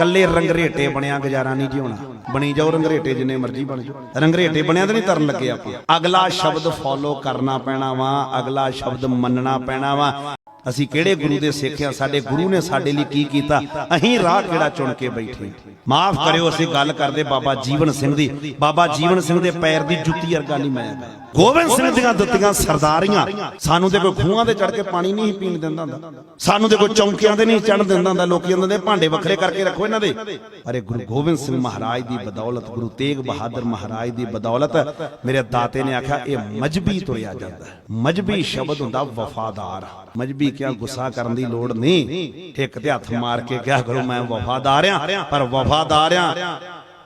ਕੱਲੇ ਰੰਗਰੇਟੇ ਬਣਿਆ ਗੁਜ਼ਾਰਾ ਨਹੀਂ ਜਿਉਣਾ ਬਣੀ ਜਾਓ ਰੰਗਰੇਟੇ ਜਿੰਨੇ ਮਰਜ਼ੀ ਬਣ ਜਾਓ। ਰੰਗਰੇਟੇ ਬਣਿਆ ਤਾਂ ਨਹੀਂ ਤਰਨ ਲੱਗੇ ਆਪਾਂ। ਅਗਲਾ ਸ਼ਬਦ ਫੋਲੋ ਕਰਨਾ ਪੈਣਾ ਵਾ, ਅਗਲਾ ਸ਼ਬਦ ਮੰਨਣਾ ਪੈਣਾ ਵਾ। ਅਸੀਂ ਕਿਹੜੇ ਗੁਰੂ ਦੇ ਸਿੱਖ ਆ ਸਾਡੇ ਗੁਰੂ ਨੇ ਸਾਡੇ ਲਈ ਕੀ ਕੀਤਾ? ਅਸੀਂ ਰਾਹ ਕਿਹੜਾ ਚੁਣ ਕੇ ਬੈਠੇ ਮਾਫ ਕਰਿਓ, ਅਸੀਂ ਗੱਲ ਕਰਦੇ ਬਾਬਾ ਜੀਵਨ ਸਿੰਘ ਦੀ। ਬਾਬਾ ਜੀਵਨ ਸਿੰਘ ਦੇ ਪੈਰ ਦੀ ਜੁੱਤੀ ਵਰਗਾ ਨਹੀਂ ਮੈਂ। ਗੋਬਿੰਦ ਸਿੰਘ ਦੀਆਂ ਦਿੱਤੀਆਂ ਸਰਦਾਰੀਆਂ। ਸਾਨੂੰ ਤੇ ਕੋਈ ਖੂਹਾਂ ਤੇ ਚੜ ਕੇ ਪਾਣੀ ਨਹੀਂ ਪੀਣ ਦਿੰਦਾ ਹੁੰਦਾ। ਸਾਨੂੰ ਤੇ ਕੋਈ ਚੌਂਕਿਆਂ ਤੇ ਨਹੀਂ ਚੜਨ ਦਿੰਦਾ ਹੁੰਦਾ। ਲੋਕੀ ਉਹਨਾਂ ਦੇ ਭਾਂਡੇ ਵੱਖਰੇ ਕਰਕੇ ਰੱਖੋ ਇਹਨਾਂ ਦੇ। ਅਰੇ ਗੁਰੂ ਗੋਬਿੰਦ ਸਿੰਘ ਮਹਾਰਾਜ ਦੀ ਬਦੌਲਤ, ਗੁਰੂ ਤੇਗ ਬਹਾਦਰ ਮਹਾਰਾਜ ਦੀ ਬਦੌਲਤ, ਮੇਰੇ ਦਾਤੇ ਨੇ ਆਖਿਆ, ਇਹ ਮਜਬੀ ਤੁਰਿਆ ਜਾਂਦਾ। ਮਜਬੀ ਸ਼ਬਦ ਹੁੰਦਾ ਵਫਾਦਾਰ। ਮਜਬੀ ਕਿਆ ਗੁੱਸਾ ਕਰਨ ਦੀ ਲੋੜ ਨਹੀਂ। ਠਿੱਕ ਤੇ ਹੱਥ ਮਾਰ ਕੇ ਕਿਹਾ, ਕਰੋ, ਮੈਂ ਵਫਾਦਾਰ ਆ ਪਰ ਵਫਾਦਾਰ ਆ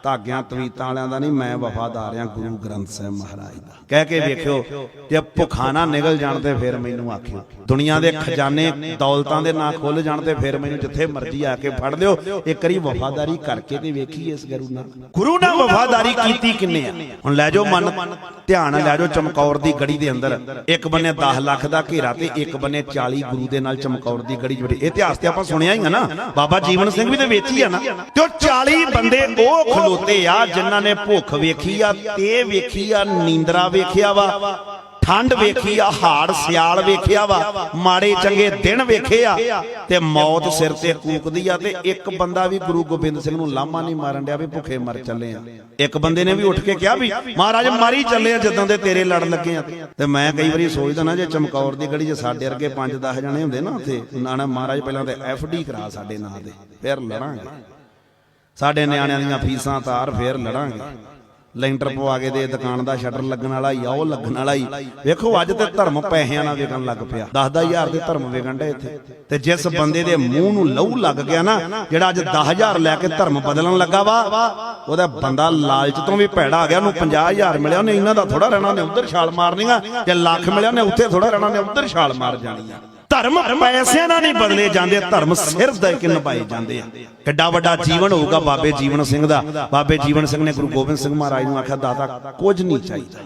ਧਾਗਿਆਂ, ਤਵੀਤਾਂ ਵਾਲਿਆਂ ਦਾ ਨਹੀਂ, ਮੈਂ ਵਫਾਦਾਰ ਆ ਗੁਰੂ ਗ੍ਰੰਥ ਸਾਹਿਬ ਮਹਾਰਾਜ ਦਾ। ਕਹਿ ਕੇ ਵੇਖਿਓ, ਜੇ ਭੁਖਾਨਾ ਨਿਕਲ ਜਾਣ ਤੇ ਫਿਰ ਮੈਨੂੰ ਆਖਿਓ। ਦੁਨੀਆ ਦੇ ਖਜ਼ਾਨੇ ਦੌਲਤਾਂ ਦੇ ਨਾਂ ਖੁੱਲ ਜਾਣ ਤੇ ਫਿਰ ਮੈਨੂੰ ਜਿੱਥੇ ਮਰਜ਼ੀ ਆ ਕੇ ਫੜ ਲਿਓ। ਇੱਕ ਵਾਰੀ ਵਫਾਦਾਰੀ ਕਰਕੇ ਤੇ ਵੇਖੀ ਇਸ ਗੁਰੂ ਨਾਲ। ਗੁਰੂ ਨਾਲ ਵਫਾਦਾਰੀ ਕੀਤੀ ਕਿੰਨੇ ਆ? ਹੁਣ ਲੈ ਜਾਓ ਮਨ, ਧਿਆਨ ਲੈ ਜਾਓ ਚਮਕੌਰ ਦੀ ਗੜੀ ਦੇ ਅੰਦਰ। ਇੱਕ ਬੰਨੇ 10 ਲੱਖ ਦਾ ਘੇਰਾ ਤੇ ਇੱਕ ਬੰਨੇ 40 ਗੁਰੂ ਦੇ ਨਾਲ ਚਮਕੌਰ ਦੀ ਗੜੀ ਜੁੜੀ। ਇਤਿਹਾਸ ਤੇ ਆਪਾਂ ਸੁਣਿਆ ਹੀ ਆ ਨਾ। ਬਾਬਾ ਜੀਵਨ ਸਿੰਘ ਵੀ ਤੇ ਵੇਚੀ ਹੀ ਆ ਨਾ। ਤੇ ਉਹ 40 ਬੰਦੇ ਉਹ ਖਲੋਤੇ ਆ, ਜਿਨ੍ਹਾਂ ਨੇ ਭੁੱਖ ਵੇਖੀ ਆ ਤੇ ਵੇਖੀ ਆ, ਨੀਂਦਰਾ ਵੇਖਿਆ ਵਾ, ਠੰਡ ਵੇਖੀ ਆ, ਹਾੜ ਸਿਆਲ ਵੇਖਿਆ ਵਾ, ਮਾੜੇ ਚੰਗੇ ਦਿਨ ਵੇਖੇ ਆ, ਤੇ ਮੌਤ ਸਿਰ ਤੇ ਕੂਕਦੀ ਆ, ਤੇ ਇੱਕ ਬੰਦਾ ਵੀ ਗੁਰੂ ਗੋਬਿੰਦ ਸਿੰਘ ਨੂੰ ਲਾਮਾ ਨਹੀਂ ਮਾਰਨ ਡਿਆ ਵੀ ਭੁੱਖੇ ਮਰ ਚੱਲੇ ਆ। ਇੱਕ ਬੰਦੇ ਨੇ ਵੀ ਉੱਠ ਕੇ ਕਿਹਾ ਵੀ, ਮਹਾਰਾਜ, ਮਾਰੀ ਚੱਲੇ ਆ ਜਦੋਂ ਦੇ ਤੇਰੇ ਲੜਨ ਲੱਗੇ ਆ। ਤੇ ਮੈਂ ਕਈ ਵਾਰੀ ਸੋਚਦਾ ਨਾ, ਜੇ ਚਮਕੌਰ ਦੀ ਗੜੀ 'ਚ ਸਾਡੇ ਵਰਗੇ 5-10 ਜਣੇ ਹੁੰਦੇ ਨਾ ਉੱਥੇ ਨਾ ਮਹਾਰਾਜ ਪਹਿਲਾਂ ਤੇ ਡੀ ਕਰਾ ਸਾਡੇ ਨਾਂ ਤੇ, ਫਿਰ ਲੜਾਂਗੇ। ਸਾਡੇ ਨਿਆਣਿਆਂ ਦੀਆਂ ਫੀਸਾਂ ਤਾਰ ਫੇਰ ਲੜਾਂਗੇ। ਲੈਂਟਰ ਪਵਾ ਕੇ ਦੇ, ਦੁਕਾਨ ਦਾ ਸ਼ਟਰ ਲੱਗਣ ਵਾਲਾ ਹੀ ਆ, ਉਹ ਲੱਗਣ ਵਾਲਾ ਹੀ। ਵੇਖੋ, ਅੱਜ ਤੇ ਧਰਮ ਪੈਸਿਆਂ ਨਾਲ ਵਿਕਣ ਲੱਗ ਪਿਆ। 10000 ਦੇ ਧਰਮ ਵਿਕਣ ਡੇ ਇੱਥੇ। ਤੇ ਜਿਸ ਬੰਦੇ ਦੇ ਮੂੰਹ ਨੂੰ ਲਹੂ ਲੱਗ ਗਿਆ ਨਾ, ਜਿਹੜਾ ਅੱਜ 10000 ਲੈ ਕੇ ਧਰਮ ਬਦਲਣ ਲੱਗਾ ਵਾ, ਉਹਦਾ ਬੰਦਾ ਲਾਲਚ ਤੋਂ ਵੀ ਭੈੜਾ ਆ ਗਿਆ, ਉਹਨੂੰ 50000 ਮਿਲਿਆ, ਉਹਨੇ ਇਹਨਾਂ ਦਾ ਥੋੜਾ ਰਹਿਣਾ, ਉਹਨੇ ਉਧਰ ਛਾਲ ਮਾਰਨੀਆਂ ਜੇ ਲੱਖ ਮਿਲਿਆ, ਉਹਨੇ ਉੱਥੇ ਥੋੜਾ ਰਹਿਣਾ, ਉਹਨੇ ਉਧਰ ਛਾਲ ਮਾਰ ਜਾਣੀ ਆ। ਧਰਮ ਪੈਸਿਆਂ ਨਾਲ ਨਹੀਂ ਬਦਲੇ ਜਾਂਦੇ ਧਰਮ ਸਿਰ ਦੇ ਕੇ ਨਿਭਾਏ ਜਾਂਦੇ ਆ। ਕਿੱਡਾ ਵੱਡਾ ਜੀਵਨ ਹੋਊਗਾ ਬਾਬੇ ਜੀਵਨ ਸਿੰਘ ਦਾ। ਬਾਬੇ ਜੀਵਨ ਸਿੰਘ ਨੇ ਗੁਰੂ ਗੋਬਿੰਦ ਸਿੰਘ ਮਹਾਰਾਜ ਨੂੰ ਆਖਿਆ ਦਾਤਾ ਕੁਝ ਨਹੀਂ ਚਾਹੀਦਾ।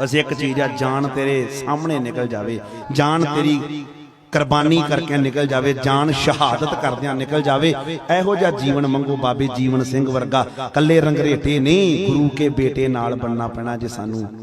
ਬਸ ਇੱਕ ਚੀਜ਼ ਆ ਜਾਨ ਤੇਰੇ ਸਾਹਮਣੇ ਨਿਕਲ ਜਾਵੇ। ਜਾਨ ਤੇਰੀ ਕੁਰਬਾਨੀ ਕਰਕੇ ਨਿਕਲ ਜਾਵੇ ਜਾਨ ਸ਼ਹਾਦਤ ਕਰਦਿਆਂ ਨਿਕਲ ਜਾਵੇ। ਇਹੋ ਜਿਹਾ ਜੀਵਨ ਮੰਗੋ ਬਾਬੇ ਜੀਵਨ ਸਿੰਘ ਵਰਗਾ। ਕੱਲੇ ਰੰਗਰੇਟੇ ਨਹੀਂ ਗੁਰੂ ਕੇ ਬੇਟੇ ਨਾਲ ਬਣਨਾ ਪੈਣਾ ਜੇ ਸਾਨੂੰ